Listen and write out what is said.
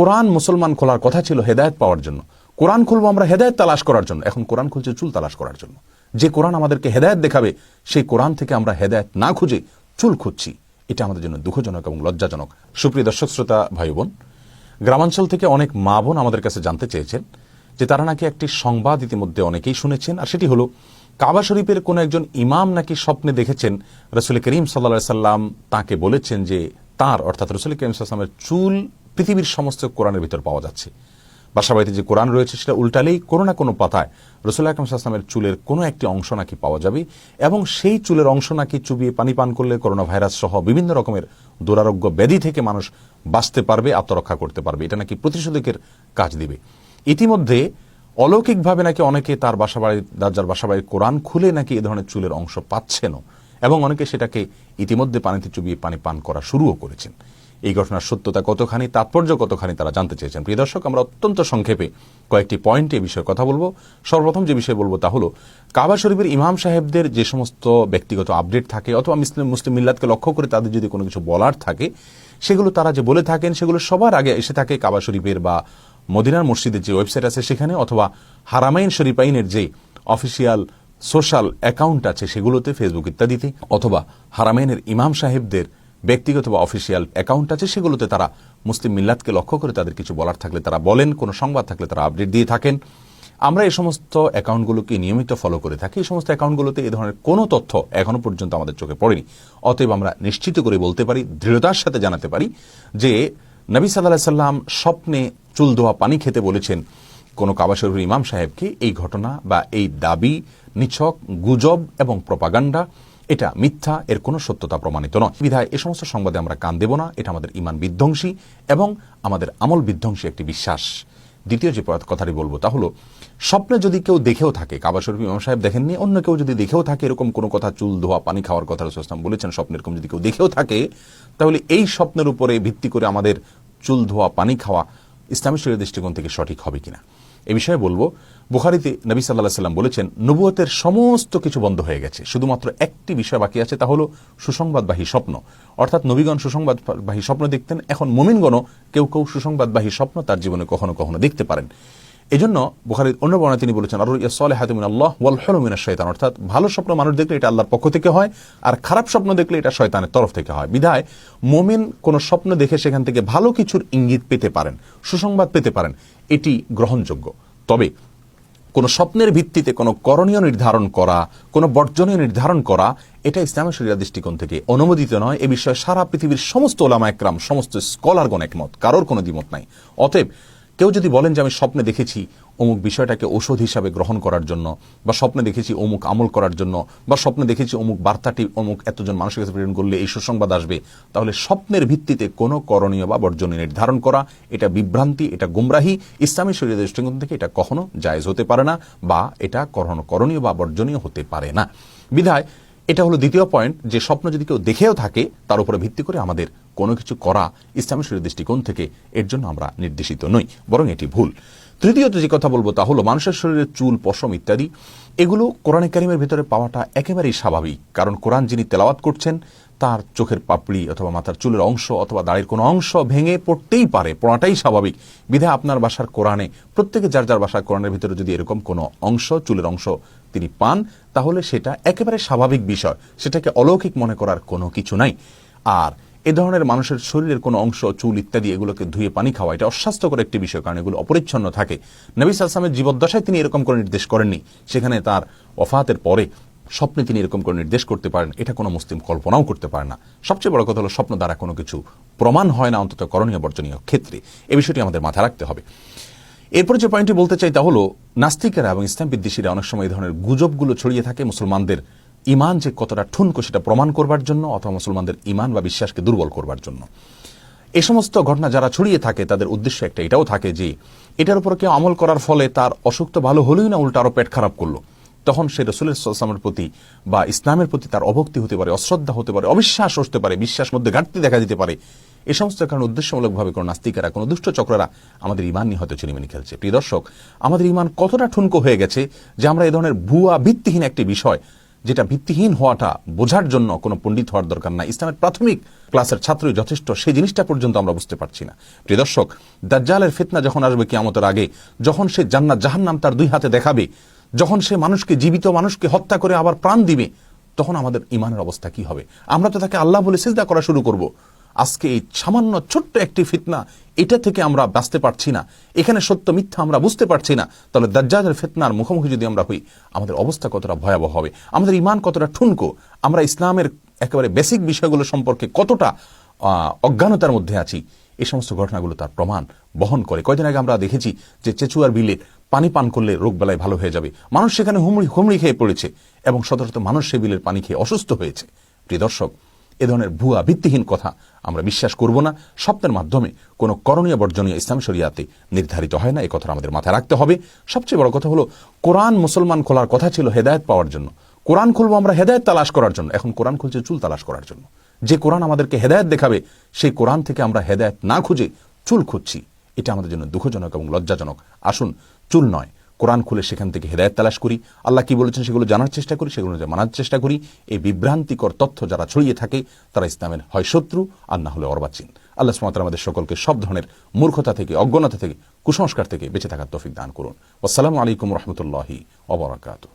কোরআন মুসলমান খোলার কথা ছিল হেদায়ত পাওয়ার জন্য। কোরআন খুলবো আমরা হেদায়ত তালাশ করার জন্য। এখন কোরআন খুলছে চুল তালাশ করার জন্য। যে কোরআন আমাদেরকে হেদায়ত দেখাবে, সেই কোরআন থেকে আমরা হেদায়ত না খুঁজে চুল খুঁজছি। এটা আমাদের জন্য দুঃখজনক এবং লজ্জাজনক। সুপ্রিয় দর্শক, শ্রোতা ভাই বোন গ্রামাঞ্চল থেকে অনেক মা বোন আমাদের কাছে জানতে চেয়েছেন যে তারা নাকি একটি সংবাদ ইতিমধ্যে অনেকেই শুনেছেন, আর সেটি হলো, কাবা শরীফের কোন একজন ইমাম নাকি স্বপ্নে দেখেছেন, রসুল করিম সাল্লা সাল্লাম তাকে বলেছেন যে তার, অর্থাৎ রসুল করিম সাল্লামের চুল পৃথিবীর সমস্ত কোরআনের ভিতর পাওয়া যাচ্ছে। বাসাবাড়িতে যে কোরআন রয়েছে সেটা উল্টালেই কোনো না কোনো পাতায় রসুল আকরম সাল্লামের চুলের কোনো একটি অংশ নাকি পাওয়া যাবে এবং সেই চুলের অংশ নাকি চুবিয়ে পানি পান করলে করোনা ভাইরাস সহ বিভিন্ন রকমের দুরারোগ্য ব্যাধি থেকে মানুষ বাঁচতে পারবে, আত্মরক্ষা করতে পারবে। এটা নাকি প্রতিষেধকের কাজ দিবে। ইতিমধ্যে অলৌকিকভাবে নাকি অনেকে তার বাসাবাড়ি দাজ্জার বাসাবাড়ির কোরআন খুলে নাকি এ ধরনের চুলের অংশ পাচ্ছেনও এবং অনেকে সেটাকে ইতিমধ্যে পানিতে চুবিয়ে পানি পান করা শুরুও করেছেন। এই ঘটনার সত্যতা কতখানি, তাৎপর্য কতখানি তারা জানতে চেয়েছেন। প্রিয় দর্শক, আমরা অত্যন্ত সংক্ষেপে কয়েকটি পয়েন্টে এই বিষয়ে কথা বলব। সর্বপ্রথম যে বিষয়ে বলব তা হলো, কাবা শরীফের ইমাম সাহেবদের যে সমস্ত ব্যক্তিগত আপডেট থাকে, অথবা মুসলিম মুসলিম মিল্লাতকে লক্ষ্য করে তাদের যদি কোনো কিছু বলার থাকে, সেগুলো তারা যে বলে থাকেন, সেগুলো সবার আগে এসে থাকে কাবা শরীফের বা মদিনার মসজিদের যে ওয়েবসাইট আছে সেখানে, অথবা হারামাইন শরীফাইনের যে অফিসিয়াল সোশ্যাল অ্যাকাউন্ট আছে সেগুলোতে ফেসবুক ইত্যাদিতে, অথবা হারামাইনের ইমাম সাহেবদের ব্যক্তিগত বা অফিসিয়াল অ্যাকাউন্ট আছে, সেগুলোতে তারা মুসলিম মিল্লাতকে লক্ষ্য করে তাদের কিছু বলার থাকলে তারা বলেন, কোনো সংবাদ থাকলে তারা আপডেট দিয়ে থাকেন। আমরা এই সমস্ত অ্যাকাউন্টগুলোকে নিয়মিত ফলো করে থাকি। এই সমস্ত অ্যাকাউন্টগুলোতে এ ধরনের কোনো তথ্য এখনও পর্যন্ত আমাদের চোখে পড়েনি। অতএব আমরা নিশ্চিত করে বলতে পারি, দৃঢ়তার সাথে জানাতে পারি যে নবী সাল্লাহ সাল্লাম স্বপ্নে চুল ধোয়া পানি খেতে বলেছেন, কোন কাবাসরুর ইমাম সাহেবকে এই ঘটনা বা এই দাবি, নিছক, গুজব এবং প্রপাগান্ডা এটা মিথ্যা, এর কোনো সত্যতা প্রমাণিত নয়। বিধায় এ সমস্ত সংবাদে আমরা কান দেব না, এটা আমাদের ইমান বিধ্বংসী এবং আমাদের আমল বিধ্বংসী একটি বিশ্বাস। দ্বিতীয় যে কথাটি বলব তা হলো, স্বপ্নে যদি কেউ দেখেও থাকে, কাবা শরীফ ইমাম সাহেব দেখেননি, অন্য কেউ যদি দেখেও থাকে, এরকম কোনো কথা চুল, ধোয়া, পানি খাওয়ার কথা রসুলাম বলেছেন স্বপ্নের এরকম যদি কেউ দেখেও থাকে, তাহলে এই স্বপ্নের উপরে ভিত্তি করে আমাদের চুল, ধোয়া, পানি খাওয়া ইসলামী শরীর দৃষ্টিকোণ থেকে সঠিক হবে কিনা? এ বিষয়ে বলব, বুখারিতে নবী সাল্লাহ সাল্লাম বলেছেন, নবুয়তের সমস্ত কিছু বন্ধ হয়ে গেছে। শুধুমাত্র একটি বিষয় বাকি আছে, তা হল সুসংবাদবাহী স্বপ্ন। অর্থাৎ নবীগণ সুসংবাদবাহী স্বপ্ন দেখতেন, এখন মোমিনগণও কেউ কেউ সুসংবাদবাহী স্বপ্ন তার জীবনে কখনো কখনো দেখতে পারেন। এজন্য বুখারির অন্য বর্ণায় তিনি বলেছেন আর ইয়াসলে হাতুমিন আল্লাহ ওয়াল হলমিনা শয়তান অর্থাৎ ভালো স্বপ্ন মানুষ দেখলে এটা আল্লাহর পক্ষ থেকে হয়, আর খারাপ স্বপ্ন দেখলে এটা শয়তানের তরফ থেকে হয়। বিধায় মোমিন কোন স্বপ্ন দেখে সেখান থেকে ভালো কিছুর ইঙ্গিত পেতে পারেন, সুসংবাদ পেতে পারেন, এটি গ্রহণযোগ্য। তবে কোন স্বপ্নের ভিত্তিতে কোনো করণীয় নির্ধারণ করা, কোনো বর্জনীয় নির্ধারণ করা, এটা ইসলামী শরীর দৃষ্টিকোণ থেকে অনুমোদিত নয়। এ বিষয়ে সারা পৃথিবীর সমস্ত ওলামা একরাম, সমস্ত স্কলারগণ একমত, কারোর কোনো দ্বিমত নাই। অতএব কেউ যদি বলেন যে আমি স্বপ্নে দেখেছি অমুক বিষয়টাকে ঔষধ হিসাবে গ্রহণ করার জন্য, বা স্বপ্নে দেখেছি অমুক আমল করার জন্য, বা স্বপ্নে দেখেছি অমুক বার্তাটি অমুক এতজন মানুষের কাছে প্রেরণ করলে এই সুসংবাদ আসবে, তাহলে স্বপ্নের ভিত্তিতে কোনো করণীয় বা বর্জনীয় নির্ধারণ করা, এটা বিভ্রান্তি, এটা গুমরাহি, ইসলামী শরীরের দৃষ্টিকোণ থেকে এটা কখনো জায়জ হতে পারে না, বা এটা কখনো করণীয় বা বর্জনীয় হতে পারে না। বিধায়, এটা হলো দ্বিতীয় পয়েন্ট, যে স্বপ্ন যদি কেউ দেখেও থাকে, তার উপরে ভিত্তি করে আমাদের কোনো কিছু করা ইসলামী শরীর দৃষ্টিকোণ থেকে এর জন্য আমরা নির্দেশিত নই, বরং এটি ভুল। তৃতীয়ত যে কথা বলব তা হলো, মানুষের শরীরে চুল, পশম ইত্যাদি, এগুলো কোরআন কারিমের ভিতরে পাওয়াটা একেবারেই স্বাভাবিক। কারণ কোরআন যিনি তেলাওয়াত করছেন, তার চোখের পাপড়ি অথবা মাথার চুলের অংশ অথবা দাড়ির কোনো অংশ ভেঙে পড়তেই পারে, পড়াটাই স্বাভাবিক। বিধে আপনার বাসার কোরআনে, প্রত্যেকে যার যার বাসার কোরআনের ভিতরে যদি এরকম কোনো অংশ, চুলের অংশ তিনি পান, তাহলে সেটা একেবারে স্বাভাবিক বিষয়। সেটাকে অলৌকিক মনে করার কোনো কিছু নাই। আর এ ধরনের মানুষের শরীরের কোনো অংশ, চুল ইত্যাদি এগুলোকে ধুয়ে পানি খাওয়া, এটা অস্বাস্থ্যকর একটি বিষয় কারণ এগুলো অপরিচ্ছন্ন থাকে। নবী সালসামের জীবদ্দশায় তিনি এরকম করে নির্দেশ করেননি। সেখানে তার অফাতের পরে স্বপ্নে তিনি এরকম করে নির্দেশ করতে পারেন। এটা কোনো মুসলিম কল্পনাও করতে পারে না। সবচেয়ে বড় কথা হলো স্বপ্ন দ্বারা কোনো কিছু প্রমাণ হয় না, অন্তত করণীয় বর্জনীয় ক্ষেত্রে। এ বিষয়টি আমাদের মাথায় রাখতে হবে। এরপর যে পয়েন্টটি বলতে চাই তা হলো, নাস্তিকেরা এবং ইসলাম বিদ্বেষীরা অনেক সময় এই ধরনের গুজবগুলো ছড়িয়ে থাকে মুসলমানদের ইমান যে কতটা ঠুনকো সেটা প্রমাণ করবার জন্য অথবা মুসলমানদের ইমান বা বিশ্বাসকে দুর্বল করবার জন্য। এ সমস্ত ঘটনা যারা ছড়িয়ে থাকে, তাদের উদ্দেশ্য একটা, এটাও থাকে যে, এটার উপর কেউ আমল করার ফলে তার অসুখ তো ভালো হলেই না, উল্টা আরও পেট খারাপ করল। তখন সে রসুলের প্রতি বা ইসলামের প্রতি তার অভক্তি হতে পারে, অশ্রদ্ধা হতে পারে, অবিশ্বাস হতে পারে, বিশ্বাস মধ্যে ঘাটতি দেখা দিতে পারে। এ সমস্ত কারণে উদ্দেশ্যমূলকভাবে কোনো নাস্তিকেরা, কোনো দুষ্ট চক্ররা আমাদের ইমান নিয়ে হয়তো চিনিমিনি খেলছে। প্রিয় দর্শক, আমাদের ইমান কতটা ঠুনকো হয়ে গেছে যে আমরা এ ধরনের ভুয়া, ভিত্তিহীন একটি বিষয় যেটা ভিত্তিহীন হওয়াটা বোঝার জন্য কোনো পণ্ডিত হওয়ার দরকার না ইসলামের প্রাথমিক ক্লাসের ছাত্রই যথেষ্ট, সেই জিনিসটা পর্যন্ত আমরা বুঝতে পারছি না। প্রিয় দর্শক, দাজ্জালের ফিতনা যখন আসবে কিয়ামতের আগে, যখন সে জান্নাত জাহান্নাম তার দুই হাতে দেখাবে, যখন সে মানুষকে, জীবিত মানুষকে হত্যা করে আবার প্রাণ দিবে, তখন আমাদের ইমানের অবস্থা কি হবে? আমরা তো তাকে আল্লাহ বলে সিজদা করা শুরু করব। আজকে এই সামান্য ছোট্ট একটি ফিতনা, এটা থেকে আমরা বাঁচতে পারছি না। এখানে সত্য মিথ্যা আমরা বুঝতে পারছি না। তাহলে দাজ্জালের ফিতনার মুখোমুখি যদি আমরা হই, আমাদের অবস্থা কতটা ভয়াবহ হবে? আমাদের ইমান কতটা ঠুনকো? আমরা ইসলামের একেবারে বেসিক বিষয়গুলো সম্পর্কে কতটা অজ্ঞানতার মধ্যে আছি? এই সমস্ত ঘটনাগুলো তার প্রমাণ বহন করে। কয়দিন আগে আমরা দেখেছি যে চেচুয়ার বিলে পানি পান করলে রোগ বেলায় ভালো হয়ে যাবে। মানুষ সেখানে হুমড়ি হুমড়ি খেয়ে পড়েছে এবং শত শত মানুষ সে বিলের পানি খেয়ে অসুস্থ হয়েছে। প্রিয় দর্শক এ ধরনের ভুয়া ভিত্তিহীন কথা আমরা বিশ্বাস করব না। স্বপ্নের মাধ্যমে কোনো করণীয় বর্জনীয় ইসলাম শরিয়াতে নির্ধারিত হয় না এই কথা আমাদের মাথায় রাখতে হবে। সবচেয়ে বড় কথা হলো, কোরআন মুসলমান খোলার কথা ছিল হেদায়ত পাওয়ার জন্য। কোরআন খুলবো আমরা হেদায়ত তালাশ করার জন্য। এখন কোরআন খুলছে চুল তালাশ করার জন্য। যে কোরআন আমাদেরকে হেদায়ত দেখাবে, সেই কোরআন থেকে আমরা হেদায়ত না খুঁজে চুল খুঁজছি। এটা আমাদের জন্য দুঃখজনক এবং লজ্জাজনক। আসুন, চুল নয় কোরআন খুলে সেখান থেকে হেদায়ত তালাশ করি। আল্লাহ কি বলেছেন সেগুলো জানার চেষ্টা করি, সেগুলো মানার চেষ্টা করি। এই বিভ্রান্তিকর তথ্য যারা ছড়িয়ে থাকে, তারা ইসলামের হয় শত্রু আর না হলে অর্বাচীন। আল্লাহ সুমাত আমাদের সকলকে সব ধরনের মূর্খতা থেকে, অজ্ঞতা থেকে, কুসংস্কার থেকে বেঁচে থাকার তৌফিক দান করুন। আসসালামু আলাইকুম রহমতুল্লাহি অবরাকাতু